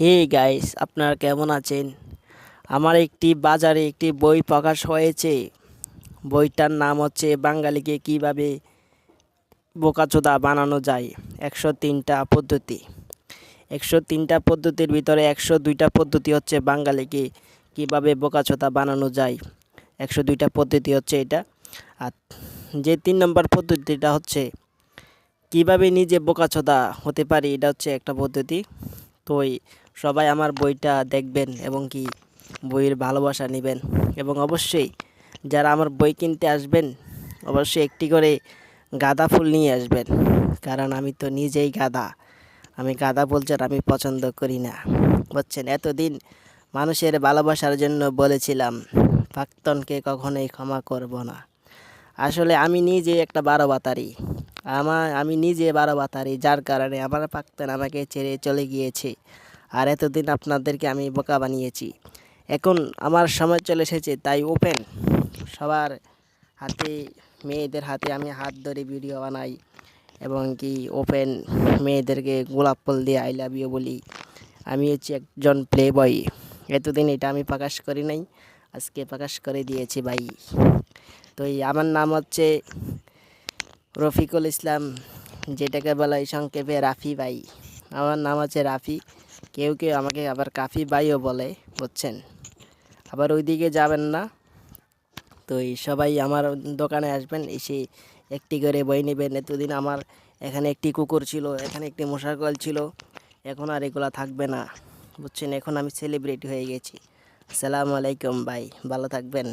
Hey guys, আপনারা কেমন আছেন? আমার একটি বাজারে একটি বই প্রকাশ হয়েছে। বইটার নাম হচ্ছে বাঙালিকে কীভাবে বোকাচোদা বানানো যায়। একশো তিনটা পদ্ধতি। একশো তিনটা পদ্ধতির ভিতরে একশো দুইটা পদ্ধতি হচ্ছে বাঙালিকে কীভাবে বোকাচোদা বানানো যায়। একশো দুইটা পদ্ধতি হচ্ছে এটা। আর যে তিন নম্বর পদ্ধতিটা হচ্ছে কীভাবে নিজে বোকাচোদা হতে পারি, এটা হচ্ছে একটা পদ্ধতি। তো সবাই আমার বইটা দেখবেন এবং কি বইয়ের ভালোবাসা নেবেন। এবং অবশ্যই যারা আমার বই কিনতে আসবেন, অবশ্যই একটি করে গাঁদা ফুল নিয়ে আসবেন। কারণ আমি তো নিজেই গাদা। আমি গাঁদা বলছেন আমি পছন্দ করি না। বুঝছেন? এতদিন মানুষের ভালোবাসার জন্য বলেছিলাম প্রাক্তনকে কখনোই ক্ষমা করব না। আসলে আমি নিজে একটা বারো বাতারি। আমার আমি নিজে বারো বাতারি, যার কারণে আমার প্রাক্তন আমাকে ছেড়ে চলে গিয়েছে। আর এতদিন আপনাদেরকে আমি বোকা বানিয়েছি। এখন আমার সময় চলে এসেছে, তাই ওপেন সবার হাতে, মেয়েদের হাতে আমি হাত ধরে ভিডিও বানাই এবং কি ওপেন মেয়েদেরকে গোলাপ ফুল দিয়ে আই লাভ ইউ বলি। আমি হচ্ছি একজন প্লে বয় এতদিন এটা আমি প্রকাশ করি নাই, আজকে প্রকাশ করে দিয়েছি ভাই। তো এই আমার নাম হচ্ছে রফিকুল ইসলাম, যেটাকে বলা হয় সংক্ষেপে রাফি ভাই। আমার নাম হচ্ছে রাফি। কেউ কেউ আমাকে আবার কাফি ভাইও বলে, বুঝছেন? আবার ওইদিকে যাবেন না। তো এই সবাই আমার দোকানে আসবেন, এসে একটি করে বই নেবেন। এতদিন আমার এখানে একটি কুকুর ছিল, এখানে একটি মশার কল ছিল, এখন আর এগুলা থাকবে না, বুঝছেন? এখন আমি সেলিব্রিটি হয়ে গেছি। আসসালামু আলাইকুম ভাই, ভালো থাকবেন।